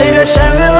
হাইরে শ্যামলা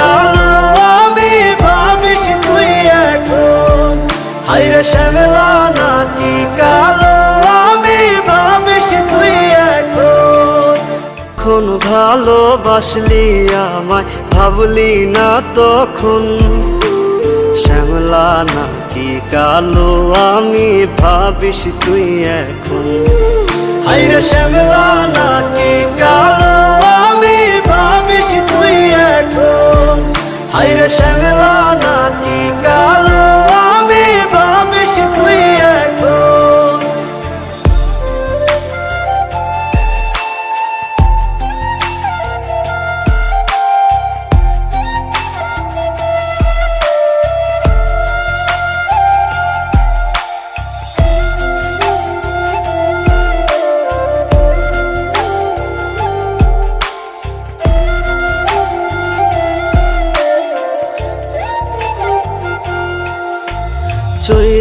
ভালোবাসলি আমায়, ভাবলি না তখন। শ্যামলা না কি কালো, আমি ভাবিস তুই এখন। হাইরে শ্যামলা নাকি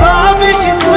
ভাবিস তুই।